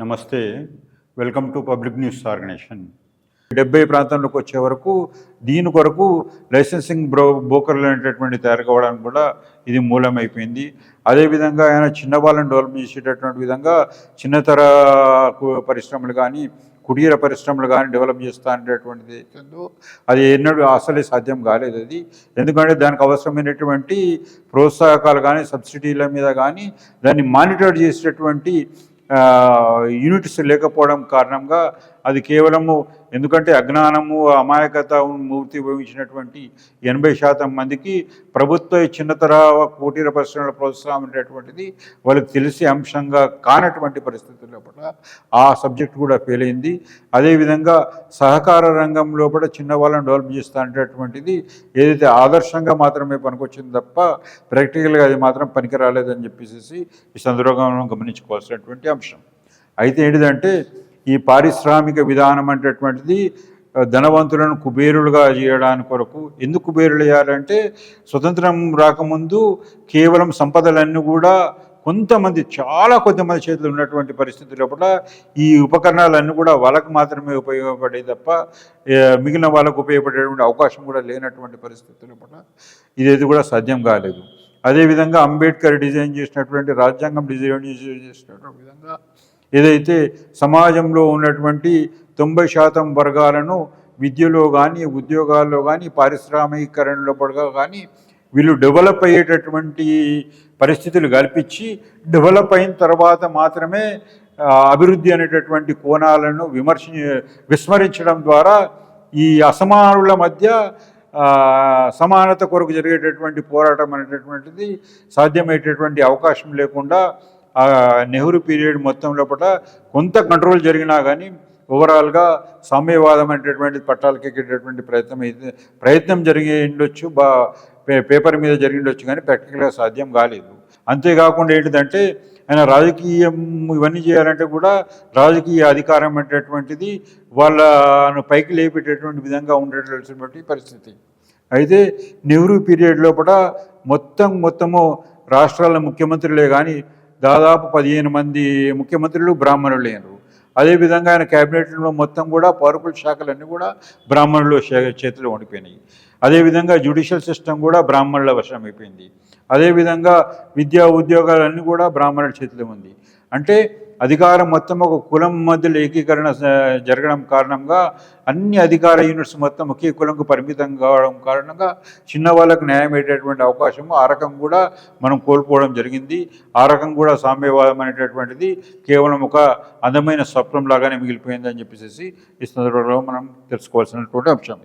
నమస్తే. Welcome to public news organisation. డెబ్బై ప్రాంతంలోకి వచ్చే వరకు దీని కొరకు లైసెన్సింగ్ బ్రో బ్రోకర్లు అనేటటువంటి తయారు కావడానికి కూడా ఇది మూలమైపోయింది. అదేవిధంగా ఆయన చిన్న వాళ్ళని డెవలప్ చేసేటటువంటి విధంగా చిన్నతర పరిశ్రమలు కానీ కుటీర పరిశ్రమలు కానీ డెవలప్ చేస్తా అనేటటువంటిది అది ఎన్నడూ అసలే సాధ్యం కాలేదు అది. ఎందుకంటే దానికి అవసరమైనటువంటి ప్రోత్సాహకాలు కానీ సబ్సిడీల మీద కానీ దాన్ని మానిటర్ చేసేటటువంటి యూనిట్స్ లేకపోవడం కారణంగా అది కేవలము ఎందుకంటే అజ్ఞానము అమాయకత మూర్తి భవించినటువంటి ఎనభై శాతం మందికి ప్రభుత్వ తరహా కుటీర పరిశ్రమల ప్రోత్సాహం అనేటువంటిది వాళ్ళకి తెలిసే అంశంగా కానటువంటి పరిస్థితుల లోపల ఆ సబ్జెక్ట్ కూడా ఫెయిల్ అయింది. అదేవిధంగా సహకార రంగం లోపల చిన్న వాళ్ళని డెవలప్ చేస్తా అనేటటువంటిది ఏదైతే ఆదర్శంగా మాత్రమే పనికొచ్చింది తప్ప ప్రాక్టికల్గా అది మాత్రం పనికి రాలేదని చెప్పేసి ఈ సందర్భంగా మనం గమనించుకోవాల్సినటువంటి అంశం. అయితే ఏంటిదంటే ఈ పారిశ్రామిక విధానం అనేటటువంటిది ధనవంతులను కుబేరులుగా చేయడానికి కొరకు ఎందుకు కుబేరులు చేయాలంటే స్వతంత్రం రాకముందు కేవలం సంపదలన్నీ కూడా కొంతమంది చాలా కొంతమంది చేతులు ఉన్నటువంటి పరిస్థితి లోపల ఈ ఉపకరణాలన్నీ కూడా వాళ్ళకు మాత్రమే ఉపయోగపడే తప్ప మిగిలిన వాళ్ళకు ఉపయోగపడేటువంటి అవకాశం కూడా లేనటువంటి పరిస్థితి లోపల ఇదేది కూడా సాధ్యం కాలేదు. అదేవిధంగా అంబేద్కర్ డిజైన్ చేసినటువంటి రాజ్యాంగం డిజైన్ చేసినటువంటి విధంగా ఏదైతే సమాజంలో ఉన్నటువంటి తొంభై శాతం వర్గాలను విద్యలో కానీ ఉద్యోగాల్లో కానీ పారిశ్రామికీకరణలో పడగా కానీ వీళ్ళు డెవలప్ అయ్యేటటువంటి పరిస్థితులు కల్పించి డెవలప్ అయిన తర్వాత మాత్రమే అభివృద్ధి అనేటటువంటి కోణాలను విమర్శ విస్మరించడం ద్వారా ఈ అసమానుల మధ్య సమానత కొరకు జరిగేటటువంటి పోరాటం అనేటటువంటిది సాధ్యమయ్యేటటువంటి అవకాశం లేకుండా ఆ నెహ్రూ పీరియడ్ మొత్తం లోపల కొంత కంట్రోల్ జరిగినా కానీ ఓవరాల్గా సామ్యవాదం అనేటటువంటి పట్టాలకెక్కేటటువంటి ప్రయత్నం అయితే ప్రయత్నం జరిగి ఉండొచ్చు బా పే- పేపర్ మీద జరిగి ఉండొచ్చు కానీ ప్రాక్టికల్గా సాధ్యం కాలేదు. అంతేకాకుండా ఏంటిదంటే ఆయన రాజకీయం ఇవన్నీ చేయాలంటే కూడా రాజకీయ అధికారం అనేటటువంటిది వాళ్ళను పైకి లేపేటటువంటి విధంగా ఉండేటటువంటి పరిస్థితి. అయితే నెహ్రూ పీరియడ్ లోపల మొత్తం మొత్తము రాష్ట్రాల ముఖ్యమంత్రులే కానీ దాదాపు పదిహేను మంది ముఖ్యమంత్రులు బ్రాహ్మణులు లేరు. అదేవిధంగా ఆయన క్యాబినెట్లో మొత్తం కూడా పవర్ఫుల్ శాఖలన్నీ కూడా బ్రాహ్మణుల చే- చేతిలో ఉండిపోయినాయి. అదేవిధంగా జ్యుడిషియల్ సిస్టమ్ కూడా బ్రాహ్మణుల వశం అయిపోయింది. అదేవిధంగా విద్యా ఉద్యోగాలన్నీ కూడా బ్రాహ్మణుల చేతిలో ఉంది. అంటే అధికారం మొత్తం ఒక కులం మధ్యలో ఏకీకరణ జరగడం కారణంగా అన్ని అధికార యూనిట్స్ మొత్తం ఒకే కులంకు పరిమితం కావడం కారణంగా చిన్న వాళ్ళకు న్యాయం అయ్యేటటువంటి అవకాశము ఆ రకం కూడా మనం కోల్పోవడం జరిగింది. ఆ రకం కూడా సామ్యవాదం అనేటటువంటిది కేవలం ఒక అందమైన స్వప్నం లాగానే మిగిలిపోయిందని చెప్పేసి ఈ సందర్భంలో మనం తెలుసుకోవాల్సినటువంటి అంశం